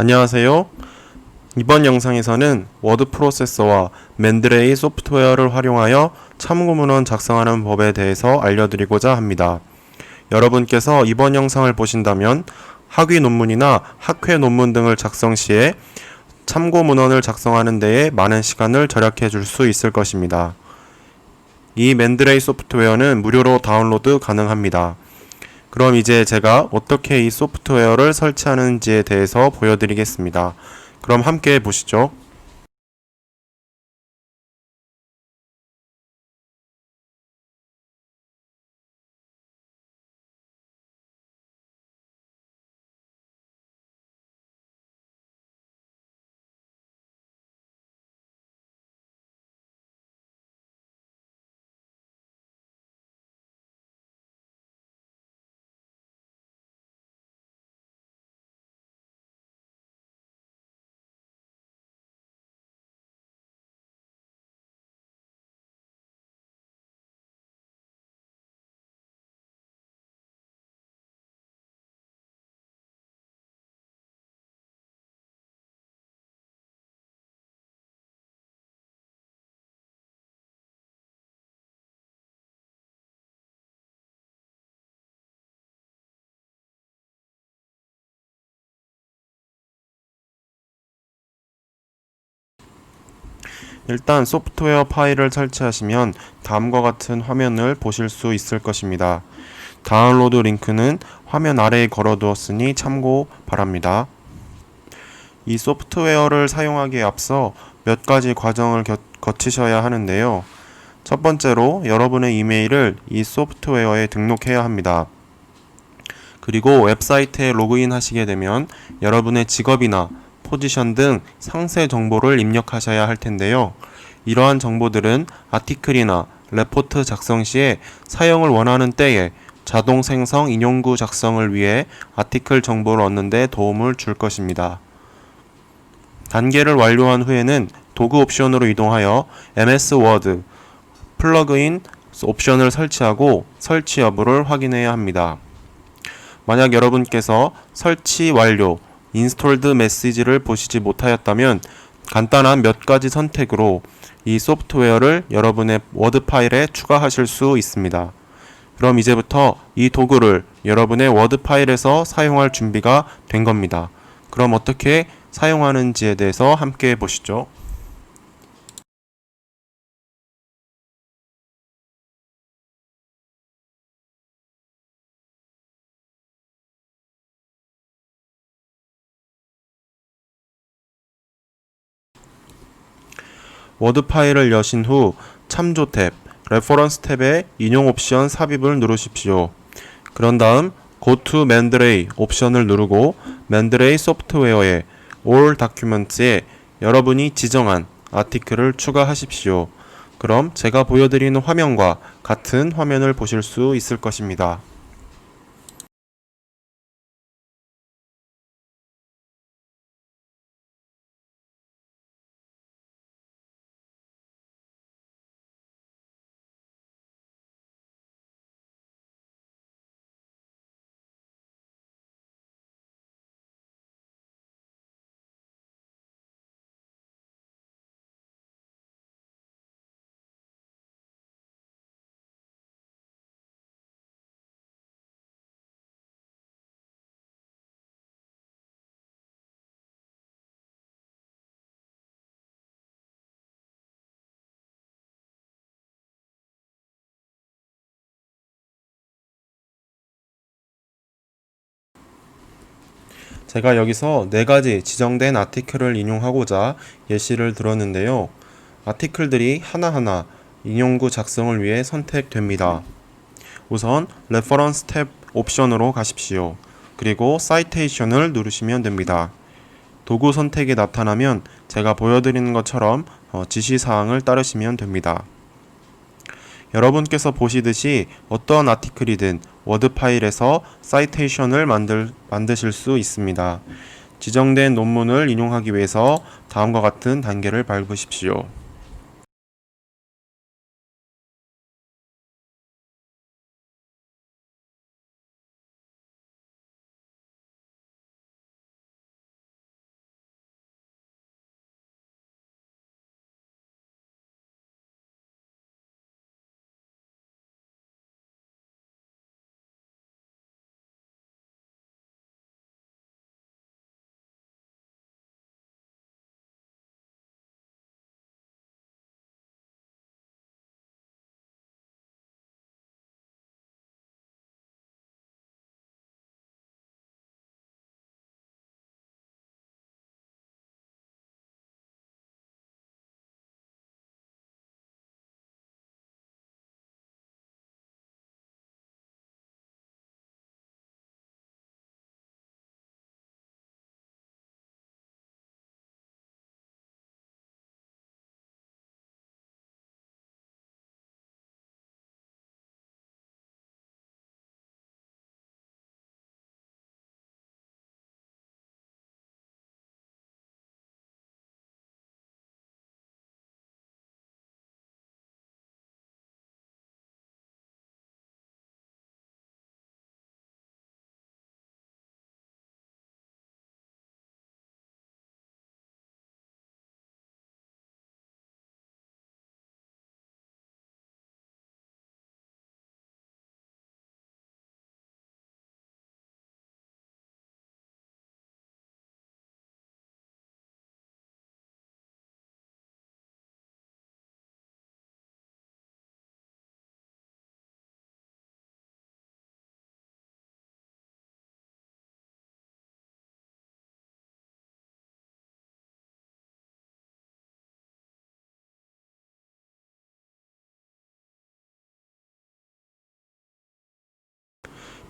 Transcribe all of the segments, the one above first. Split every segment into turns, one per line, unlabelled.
안녕하세요. 이번 영상에서는 워드 프로세서와 맨드레이 소프트웨어를 활용하여 참고문헌 작성하는 법에 대해서 알려드리고자 합니다. 여러분께서 이번 영상을 보신다면 학위 논문이나 학회 논문 등을 작성 시에 참고 문헌을 작성하는 데에 많은 시간을 절약해 줄 수 있을 것입니다. 이 맨드레이 소프트웨어는 무료로 다운로드 가능합니다. 그럼 이제 제가 어떻게 이 소프트웨어를 설치하는지에 대해서 보여드리겠습니다. 그럼 함께 보시죠. 일단 소프트웨어 파일을 설치하시면 다음과 같은 화면을 보실 수 있을 것입니다. 다운로드 링크는 화면 아래에 걸어두었으니 참고 바랍니다. 이 소프트웨어를 사용하기에 앞서 몇 가지 과정을 겨- 거치셔야 하는데요. 첫 번째로 여러분의 이메일을 이 소프트웨어에 등록해야 합니다. 그리고 웹사이트에 로그인 하시게 되면 여러분의 직업이나 포지션 등 상세 정보를 입력하셔야 할 텐데요. 이러한 정보들은 아티클이나 레포트 작성 시에 사용을 원하는 때에 자동 생성 인용구 작성을 위해 아티클 정보를 얻는 데 도움을 줄 것입니다. 단계를 완료한 후에는 도구 옵션으로 이동하여 MS 워드 플러그인 옵션을 설치하고 설치 여부를 확인해야 합니다. 만약 여러분께서 설치 완료, 인스톨드 메시지를 보시지 못하였다면 간단한 몇 가지 선택으로 이 소프트웨어를 여러분의 워드 파일에 추가하실 수 있습니다. 그럼 이제부터 이 도구를 여러분의 워드 파일에서 사용할 준비가 된 겁니다. 그럼 어떻게 사용하는지에 대해서 함께 보시죠. 워드 파일을 여신 후 참조 탭, 레퍼런스 탭에 인용 옵션 삽입을 누르십시오. 그런 다음 Go to Mendeley 옵션을 누르고 Mendeley 소프트웨어에 All Documents에 여러분이 지정한 아티클을 추가하십시오. 그럼 제가 보여드리는 화면과 같은 화면을 보실 수 있을 것입니다. 제가 여기서 네 가지 지정된 아티클을 인용하고자 예시를 들었는데요. 아티클들이 하나하나 인용구 작성을 위해 선택됩니다. 우선 레퍼런스 탭 옵션으로 가십시오. 그리고 사이테이션을 누르시면 됩니다. 도구 선택이 나타나면 제가 보여드리는 것처럼 어, 지시사항을 따르시면 됩니다. 여러분께서 보시듯이 어떤 아티클이든 워드 파일에서 사이테이션을 만들, 만드실 수 있습니다. 지정된 논문을 인용하기 위해서 다음과 같은 단계를 밟으십시오.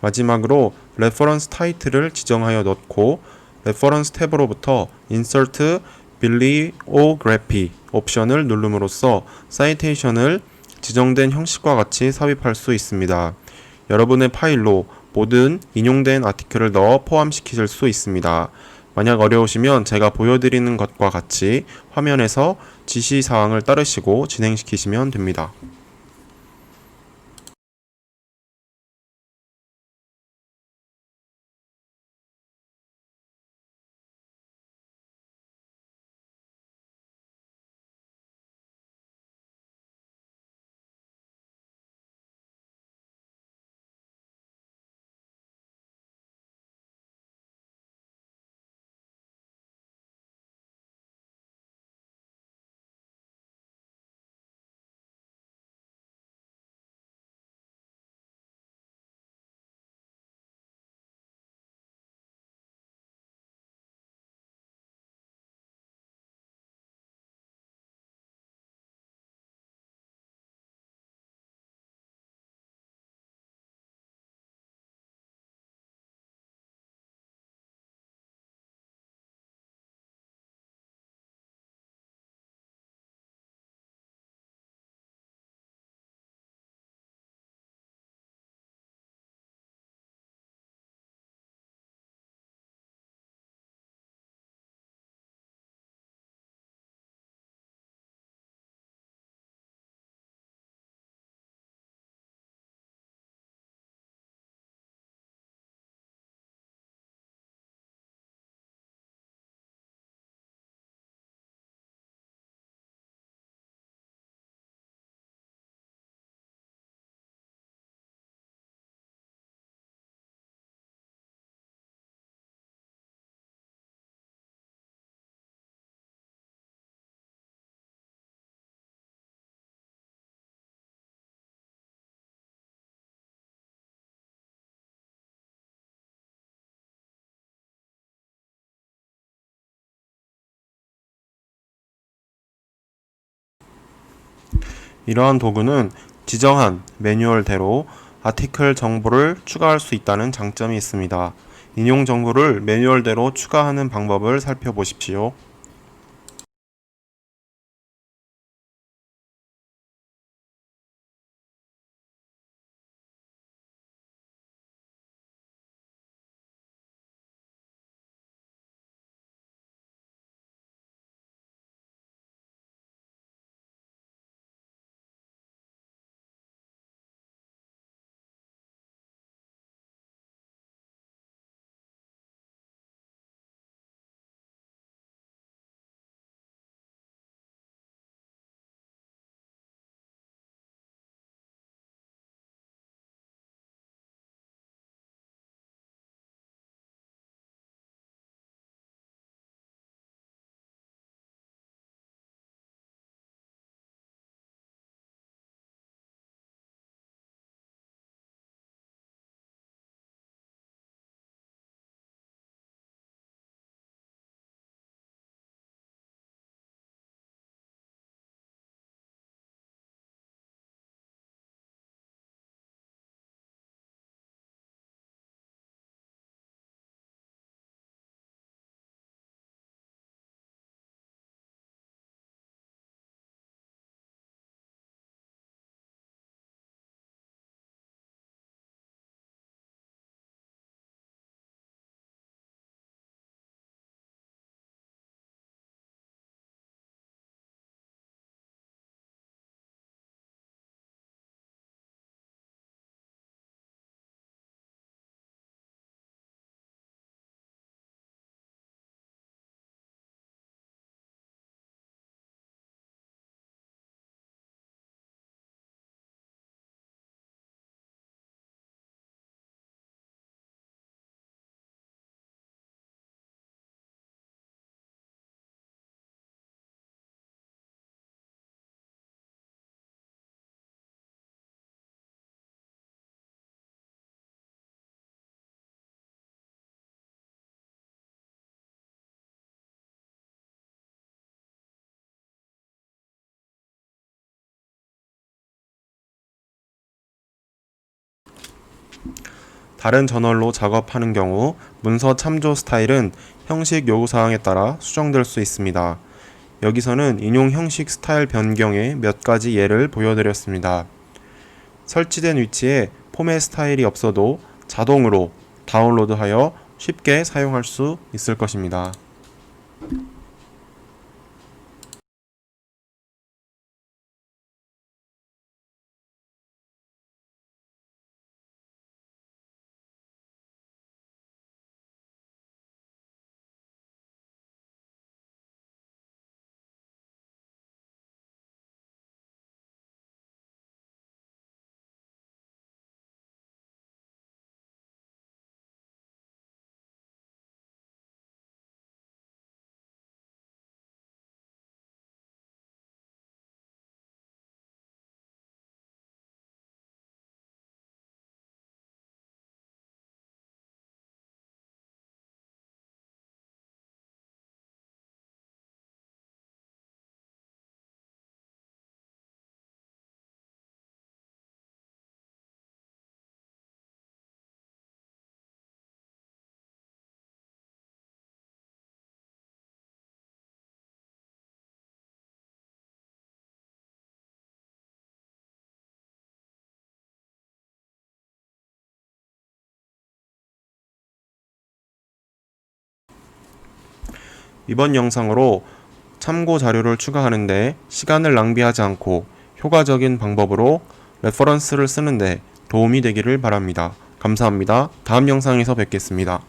마지막으로 레퍼런스 타이틀을 지정하여 넣고 레퍼런스 탭으로부터 Insert Bibliography 옵션을 누름으로써 사이테이션을 지정된 형식과 같이 삽입할 수 있습니다. 여러분의 파일로 모든 인용된 아티클을 넣어 포함시키실 수 있습니다. 만약 어려우시면 제가 보여드리는 것과 같이 화면에서 지시사항을 따르시고 진행시키시면 됩니다. 이러한 도구는 지정한 매뉴얼대로 아티클 정보를 추가할 수 있다는 장점이 있습니다. 인용 정보를 매뉴얼대로 추가하는 방법을 살펴보십시오. 다른 저널로 작업하는 경우 문서 참조 스타일은 형식 요구사항에 따라 수정될 수 있습니다. 여기서는 인용 형식 스타일 변경의 몇 가지 예를 보여드렸습니다. 설치된 위치에 포맷 스타일이 없어도 자동으로 다운로드하여 쉽게 사용할 수 있을 것입니다. 이번 영상으로 참고 자료를 추가하는데 시간을 낭비하지 않고 효과적인 방법으로 레퍼런스를 쓰는데 도움이 되기를 바랍니다. 감사합니다. 다음 영상에서 뵙겠습니다.